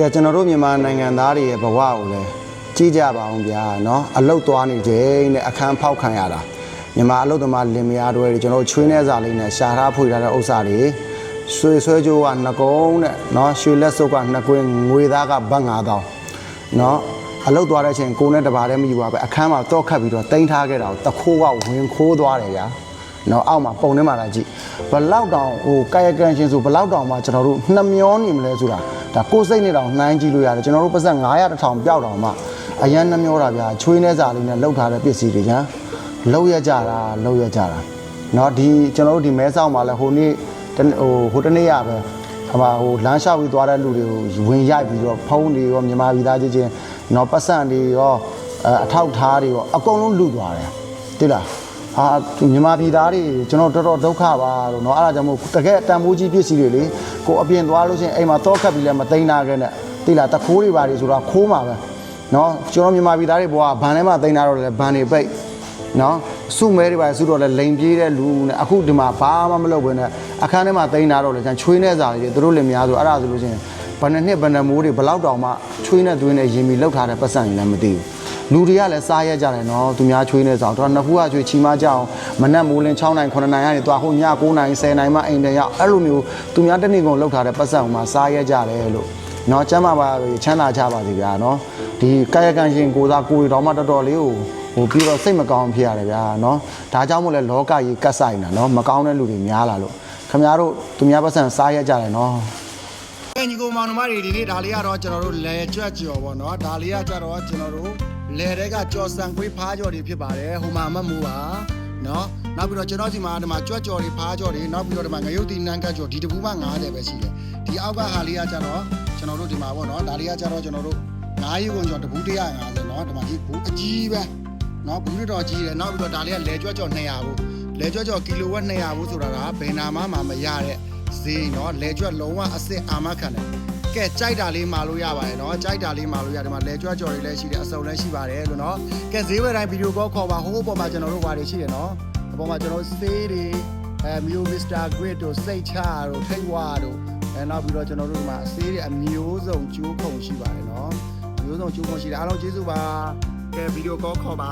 ကဲကျွန်တော်တို့မြန်မာနိုင်ငံသားတွေရဲ့ဘဝကိုလည်းကြည့်ကြပါအောင်ဗျာเนาะအလုတ်သွားနေချိန်နဲ့အခန်းဖောက်ခံရတာမြန်မာအလုတ်သမားလင်မယားတွေကျွန်တော်တို့ချွေးနေစားလေးနဲ့ရှာထားဖွေထားတဲ့ဥစ္စာတွေဆွေဆွဲကြိုးကနှစ်ကုန်းတဲ့เนาะရွှေလက်စုပ်ကနှစ်ကွင်းငွေသားကဘတ်9000เนาะအလုတ်သွားတဲ့အချိန်ကိုယ်နဲ့တပါးတည်းမယူပါပဲအခန်းမှာတော့ခတ်ပြီးတော့တင်ထားခဲ့တာကိုတခိုးကဝင်ခိုးသွားတယ်ဗျာ နော်အောက်မှာပုံထဲမှာလာကြည့်ဘလောက်တောင်ဟိုကာယကံရှင်ဆိုဘလောက်တောင်မှကျွန်တော်တို့နှမျောနေမလဲဆိုတာဒါကိုယ်စိတ်နဲ့တောင်နှိုင်းကြည့်လို့ရတယ်ကျွန်တော်တို့ပတ်သက်900တစ်ထောင်ပျောက်တောင်မှအရန်နှမျောတာဗျာချွေးနေစာလေးနဲ့လှုပ်ထားတဲ့ပစ္စည်းတွေညာလှုပ်ရကြတာလှုပ်ရကြတာเนาะဒီကျွန်တော်တို့ဒီမဲဆောက်မှာလဲဟိုနေ့တနေ့ဟိုဟိုတနေ့ရပဲဟိုမှာဟိုလမ်းလျှောက်ပြီးသွားတဲ့လူတွေကိုဝင်ရိုက်ပြီးတော့ဖုံးတွေရောမြန်မာပြည်သားချင်းချင်းเนาะပတ်စံတွေရောအအထောက်ထားတွေရောအကုန်လုံးလူသွားတယ်တိလား အာမြန်မာပြည်သားတွေကျွန်တော်တော်တော်ဒုက္ခပါလို့เนาะအဲ့ဒါကြောင့်မို့တကယ်တန်ဖိုးကြီးပစ္စည်းတွေလေကိုအပြင်သွားလို့ရှိရင်အိမ်မှာတောခတ်ပြီးလည်းမသိမ်းနာခဲ့နဲ့တိလာတခိုးတွေပါတွေဆိုတော့ခိုးမှာပဲเนาะကျွန်တော်မြန်မာပြည်သားတွေဘဝဘန်ထဲမှာသိမ်းနာတော့လည်းဘန်တွေပိတ်เนาะစုမဲတွေပါစုတော့လည်းလိန်ပြေးတဲ့လူနဲ့အခုဒီမှာဘာမှမလုပ်ဘဲနဲ့အခန်းထဲမှာသိမ်းနာတော့လည်းကျန်ချွေးနေစားတွေသူတို့လည်းများဆိုအဲ့ဒါဆိုလို့ရှိရင်ဘယ်နှစ်နှစ်ဘယ်နှစ်မိုးတွေဘယ်လောက်တောင်မှချွေးနေသွင်းနေရင်မီလောက်ထားတဲ့ပတ်စံတွေလည်းမသိဘူး လူတွေကလည်းစားရကြတယ်နော်သူများချွေးနေဆောင်တော့နှစ်ဖူးကချွေးချီမကြအောင်မနက်မိုးလင်း6နိုင်9နိုင်ကနေသွားဟိုည9နိုင်10နိုင်မှအိမ်တရောက်အဲ့လိုမျိုးသူများတစ်နေ့ကုန်လောက်ထားတဲ့ပတ်စံဟိုမှာစားရကြတယ်လို့နော်ကျမ်းမာပါချမ်းသာကြပါစေဗျာနော်ဒီကာယကံရှင်ကိုစားကိုယ်တော်မှတော်တော်လေးကိုဟိုပြီးတော့စိတ်မကောင်းဖြစ်ရတယ်ဗျာနော်ဒါကြောင့်မို့လဲလောကကြီးကတ်ဆိုင်တာနော်မကောင်းတဲ့လူတွေများလာလို့ခင်ဗျားတို့သူများပတ်စံစားရကြတယ်နော် ကဲညီကိုမောင်နှမတွေဒီနေ့ဒါလေးကတော့ကျွန်တော်တို့လဲကြွက်ကြော်ပေါ့နော်ဒါလေးကကြတော့ကျွန်တော်တို့လဲတဲ့ကကြော်စံခွေးဖားကြော်တွေဖြစ်ပါတယ်ဟိုမှာမတ်မူပါနော်နောက်ပြီးတော့ကျွန်တော်ဒီမှာဒီမှာကြွက်ကြော်တွေဖားကြော်တွေနောက်ပြီးတော့ဒီမှာငရုတ်တီနန်းကတ်ကြော်ဒီတပူးမှ90ပဲရှိတယ်ဒီအောက်ကဟာလေးကကြတော့ကျွန်တော်တို့ဒီမှာပေါ့နော်ဒါလေးကကြတော့ကျွန်တော်တို့9ရီကုန်ကြော်တပူး150နော်ဒီမှာဒီဘူးအကြီးပဲနော်ဘူးတော်ကြီးတယ်နောက်ပြီးတော့ဒါလေးကလဲကြွက်ကြော်200ဘူးလဲကြွက်ကြော်ကီလိုဝက်200ဘူးဆိုတာကဘယ်နာမှမရတဲ့ ဈေးเนาะလဲကျွတ်လုံးဝအစ်စ်အာမခံတယ်ကဲကြိုက်တာလေးမာလို့ရပါတယ်เนาะကြိုက်တာလေးမာလို့ရတယ်မှာလဲကျွတ်ကြော်တွေလည်းရှိတယ်အစုံလည်းရှိပါတယ်လို့เนาะကဲဈေးဝယ်တိုင်းဗီဒီယိုကောခေါ်ပါဟိုးပေါ်မှာကျွန်တော်တို့ဟာတွေရှိတယ်เนาะအပေါ်မှာကျွန်တော်ဆေးတွေအဲမျိုးမစ္စတာဂရစ်တို့စိတ်ချတို့ထိတ်ဝါတို့အဲနောက်ပြီးတော့ကျွန်တော်တို့ဒီမှာဆေးတွေအမျိုးစုံကျိုးခုံရှိပါတယ်เนาะမျိုးစုံကျိုးခုံရှိတယ်အားလုံးကျေးဇူးပါကဲဗီဒီယိုကောခေါ်ပါ